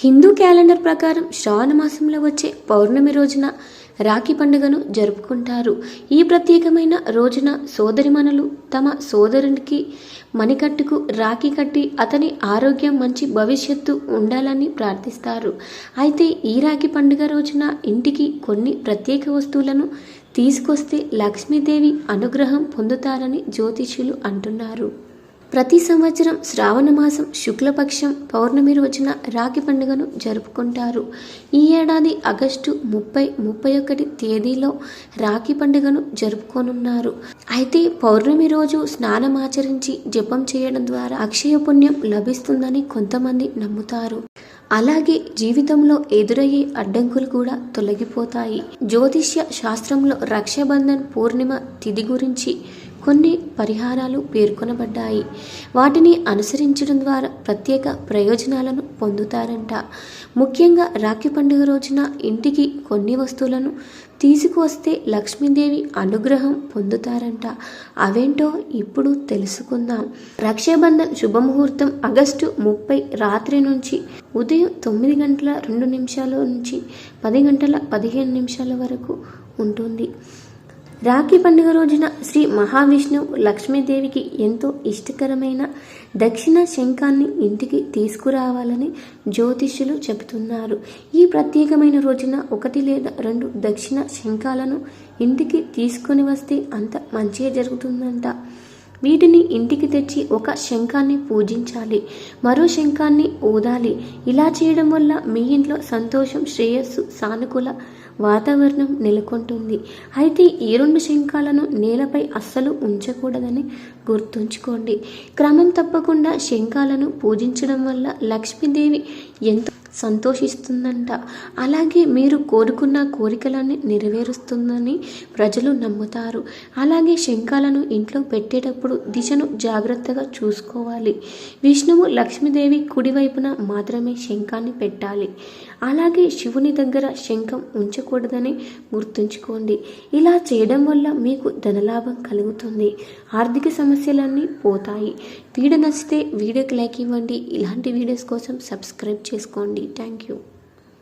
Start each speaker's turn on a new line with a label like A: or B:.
A: Hindu calendar ప్రకారం శ్రావణ మాసంలో వచ్చే పౌర్ణమి రోజున రాఖీ పండుగను జరుపుకుంటారు. ఈ ప్రత్యేకమైన రోజున సోదరిమణులు తమ సోదరునికి మణికట్టుకు రాఖీ కట్టి అతని ఆరోగ్యం మంచి భవిష్యత్తు ఉండాలని ప్రార్థిస్తారు. అయితే ఈ రాఖీ పండుగ రోజున ఇంటికి కొన్ని ప్రత్యేక వస్తువులను తీసుకొస్తే లక్ష్మీదేవి అనుగ్రహం పొందుతారని జ్యోతిష్యులు అంటున్నారు. ప్రతి సంవత్సరం శ్రావణ మాసం శుక్లపక్షం పౌర్ణమి రోజున రాఖీ పండుగను జరుపుకుంటారు. ఈ ఏడాది ఆగస్టు ముప్పై ముప్పై ఒకటి తేదీలో రాఖీ పండుగను జరుపుకోనున్నారు. అయితే పౌర్ణమి రోజు స్నానం ఆచరించి జపం చేయడం ద్వారా అక్షయ పుణ్యం లభిస్తుందని కొంతమంది నమ్ముతారు. అలాగే జీవితంలో ఎదురయ్యే అడ్డంకులు కూడా తొలగిపోతాయి. జ్యోతిష్య శాస్త్రంలో రక్షాబంధన్ పూర్ణిమ తిథి గురించి కొన్ని పరిహారాలు పేర్కొనబడ్డాయి. వాటిని అనుసరించడం ద్వారా ప్రత్యేక ప్రయోజనాలను పొందుతారంట. ముఖ్యంగా రాఖీ పండుగ రోజున ఇంటికి కొన్ని వస్తువులను తీసుకువస్తే లక్ష్మీదేవి అనుగ్రహం పొందుతారంట. అవేంటో ఇప్పుడు తెలుసుకుందాం. రక్షాబంధన్ శుభముహూర్తం ఆగస్టు ముప్పై రాత్రి నుంచి ఉదయం తొమ్మిది గంటల రెండు నిమిషాల నుంచి పది గంటల పదిహేను నిమిషాల వరకు ఉంటుంది. రాఖీ పండుగ రోజున శ్రీ మహావిష్ణువు లక్ష్మీదేవికి ఎంతో ఇష్టకరమైన దక్షిణ శంఖాన్ని ఇంటికి తీసుకురావాలని జ్యోతిష్యులు చెబుతున్నారు. ఈ ప్రత్యేకమైన రోజున ఒకటి లేదా రెండు దక్షిణ శంఖాలను ఇంటికి తీసుకొని వస్తే అంత మంచిగా జరుగుతుందంట. వీటిని ఇంటికి తెచ్చి ఒక శంఖాన్ని పూజించాలి. మరో శంఖాన్ని ఊదాలి. ఇలా చేయడం వల్ల మీ ఇంట్లో సంతోషం శ్రేయస్సు సానుకూల వాతావరణం నెలకొంటుంది. అయితే ఈ రెండు శంఖాలను నేలపై అస్సలు ఉంచకూడదని గుర్తుంచుకోండి. క్రమం తప్పకుండా శంఖాలను పూజించడం వల్ల లక్ష్మీదేవి ఎంతో సంతోషిస్తుందంట. అలాగే మీరు కోరుకున్న కోరికలన్నీ నెరవేరుస్తుందని ప్రజలు నమ్ముతారు. అలాగే శంఖాలను ఇంట్లో పెట్టేటప్పుడు దిశను జాగ్రత్తగా చూసుకోవాలి. విష్ణువు లక్ష్మీదేవి కుడివైపున మాత్రమే శంఖాన్ని పెట్టాలి. అలాగే శివుని దగ్గర శంఖం ఉంచకూడదని గుర్తుంచుకోండి. ఇలా చేయడం వల్ల మీకు ధనలాభం కలుగుతుంది. ఆర్థిక సమస్యలన్నీ పోతాయి. వీడియో నచ్చితే వీడియోకి లైక్ ఇవ్వండి. ఇలాంటి వీడియోస్ కోసం సబ్స్క్రైబ్ చేసుకోండి. Thank you.